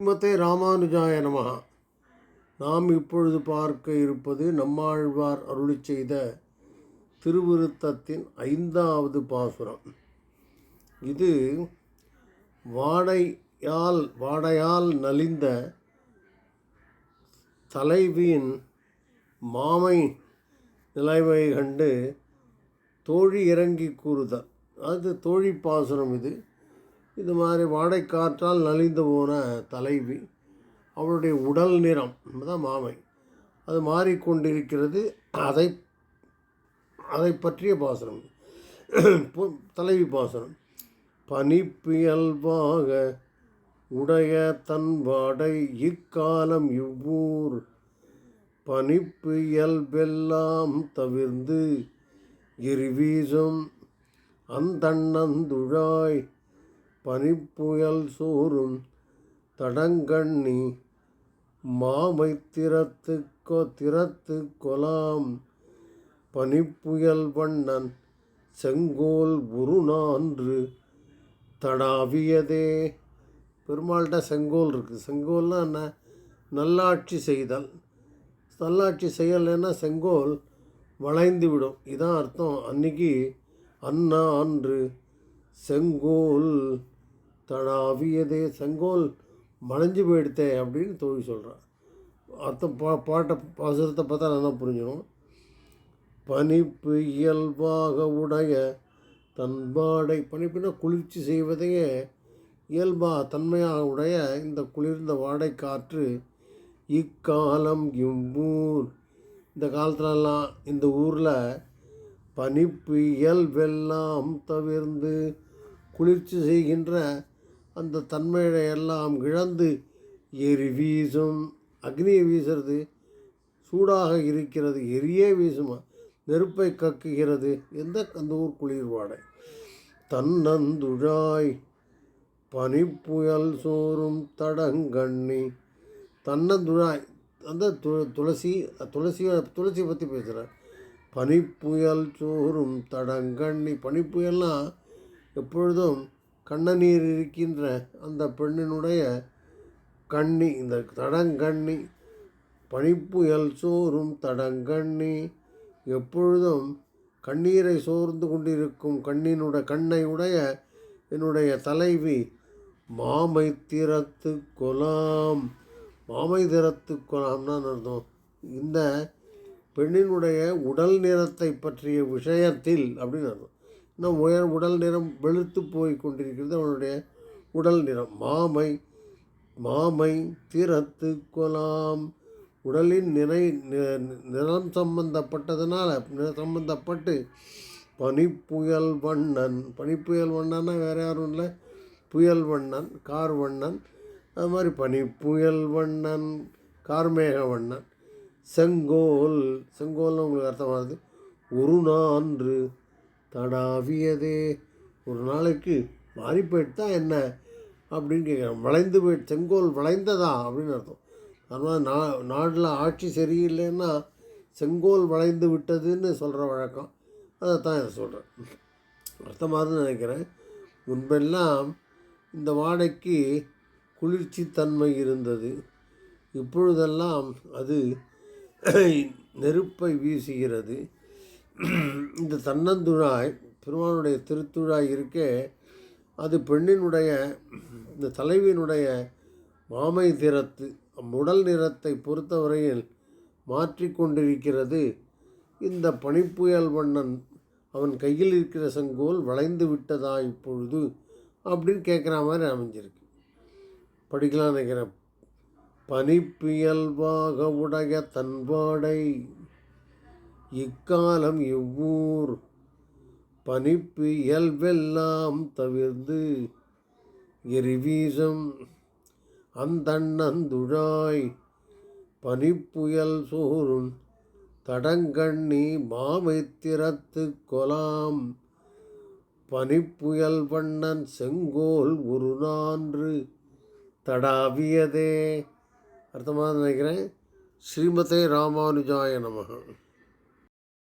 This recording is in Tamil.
ஸ்ரீமதே ராமானுஜாய நமகா நாம் இப்பொழுது பார்க்க இருப்பது நம்மாழ்வார் அருளி செய்த திருவிருத்தத்தின் ஐந்தாவது பாசுரம். இது வாடையால் வாடையால் நலிந்த தலைவியின் மாமை நிலைமை கண்டு தோழி இறங்கி கூறுதல். அது தோழி பாசுரம் இது. இது மாதிரி வாடைக்காற்றால் நலிந்து போன தலைவி அவளுடைய உடல் நிறம் தான் மாமை. அது மாறிக்கொண்டிருக்கிறது. அதை அதை பற்றிய பாசனம் தலைவி பாசனம் பனிப்பியல்பாக உடைய தன் வாடை இக்காலம் இவ்வூர். பனிப்பு இயல்பெல்லாம் தவிர்ந்து இருவீசும் அந்தண்ணந்துழாய் பனிப்புயல் சோறும் தடங்கண்ணி மாமை திறத்து கொ திறத்து கொலாம் பனிப்புயல் வண்ணன் செங்கோல் உருநான்று தடாவியதே. பெருமாள்கிட்ட செங்கோல் இருக்குது செங்கோல்னால் என்ன? நல்லாட்சி செய்தல். நல்லாட்சி செய்யலைன்னா செங்கோல் வளைந்து விடும். இதான் அர்த்தம். அன்னைக்கு அண்ணா அன்று செங்கோல் தடாவியதே செங்கோல் மலைஞ்சு போயிடுத்தே அப்படின்னு தோழி சொல்கிறான் அர்த்தம் பா பாட்டை பசுரத்தை பார்த்தா நல்லா புரிஞ்சிடும் பனிப்பு இயல்பாக உடைய தன்பாடை பனிப்புனா குளிர்ச்சி செய்வதையே இயல்பாக தன்மையாக உடைய இந்த குளிர்ந்த வாடை காற்று இக்காலம் இவ்வூர். இந்த காலத்துலலாம் இந்த ஊரில் பனிப்பு இயல்பெல்லாம் தவிர்ந்து குளிர்ச்சி செய்கின்ற அந்த தன்மையை எல்லாம் இழந்து எரி வீசும். அக்னியை வீசுறது சூடாக இருக்கிறது எரியே வீசுமா நெருப்பை கக்குகிறது எந்த அந்த ஊர் குளிர் வாடை. தன்னந்துழாய் பனிப்புயல் சோறும் தடங்கண்ணி. தன்னந்துழாய் அந்த து துளசி துளசி துளசி பற்றி பேசுகிறேன் பனிப்புயல் சோறும் தடங்கண்ணி. பனிப்புயல்னால் எப்பொழுதும் கண்ணநீர் இருக்கின்ற அந்த பெண்ணினுடைய கண்ணி இந்த தடங்கண்ணி பனிப்புயல் சோறும் தடங்கண்ணி. எப்பொழுதும் கண்ணீரை சோர்ந்து கொண்டிருக்கும் கண்ணினுடைய கண்ணை உடைய என்னுடைய தலைவி மாமை திறத்து கொலாம். மாமை திறத்து கொலாம்னா அர்த்தம். இந்த பெண்ணினுடைய உடல் நிறத்தை பற்றிய விஷயத்தில் அப்படின்னு அர்த்தம். இன்னும் உயர் உடல் நிறம் வெளுத்து போய் கொண்டிருக்கிறது. அவனுடைய உடல் நிறம் மாமை மாமை திறத்து கொலாம். உடலின் நிறை நிறம் சம்பந்தப்பட்டதுனால சம்பந்தப்பட்டு பனிப்புயல் வண்ணன். பனிப்புயல் வண்ணன்னா வேறு யாரும் இல்லை. புயல் வண்ணன் கார் வண்ணன். அது மாதிரி பனிப்புயல் வண்ணன் கார்மேக வண்ணன். செங்கோல் செங்கோல்னு உங்களுக்கு அர்த்தமாகுது ஒரு நான்று தடாவியதே ஒரு நாளைக்கு மாறி போயிட்டு என்ன? அப்படின்னு கேட்குறேன் வளைந்து போயிட்டு செங்கோல் வளைந்ததா? அப்படின்னு அர்த்தம். அதனால் நா நாட்டில் ஆட்சி சரியில்லைன்னா செங்கோல் வளைந்து விட்டதுன்னு சொல்கிற வழக்கம். அதை தான் இதை சொல்கிறேன் அர்த்தமாக நினைக்கிறேன். முன்பெல்லாம் இந்த வாடைக்கு குளிர்ச்சி தன்மை இருந்தது. இப்பொழுதெல்லாம் அது நெருப்பை வீசுகிறது. இந்த தன்னந்துழாய் பெருமானுடைய திருத்துழாய் இருக்கே அது பெண்ணினுடைய இந்த தலைவியினுடைய மாமை திறத்து உடல் நிறத்தை பொறுத்தவரையில் மாற்றிக்கொண்டிருக்கிறது இந்த பனிப்புயல் வண்ணன் அவன் கையில் இருக்கிற செங்கோல் வளைந்து விட்டதா இப்பொழுது? அப்படின்னு கேட்குற மாதிரி அமைஞ்சிருக்கு. படிக்கலாம் நினைக்கிறேன். பனிப்புயல்வாக உடைய தன்பாடை இக்காலம் இவ்வூர் பனிப்பு இயல்பெல்லாம் தவிர்ந்து எரிவீசம் அந்தண்ணந்துழாய் பனிப்புயல் சோறும் தடங்கண்ணி மாமை திறத்து கொலாம். பனிப்புயல் வண்ணன் செங்கோல் ஒரு நான்று தடாவியதே அர்த்தமாக நினைக்கிறேன். ஸ்ரீமதே ராமானுஜாய நமக.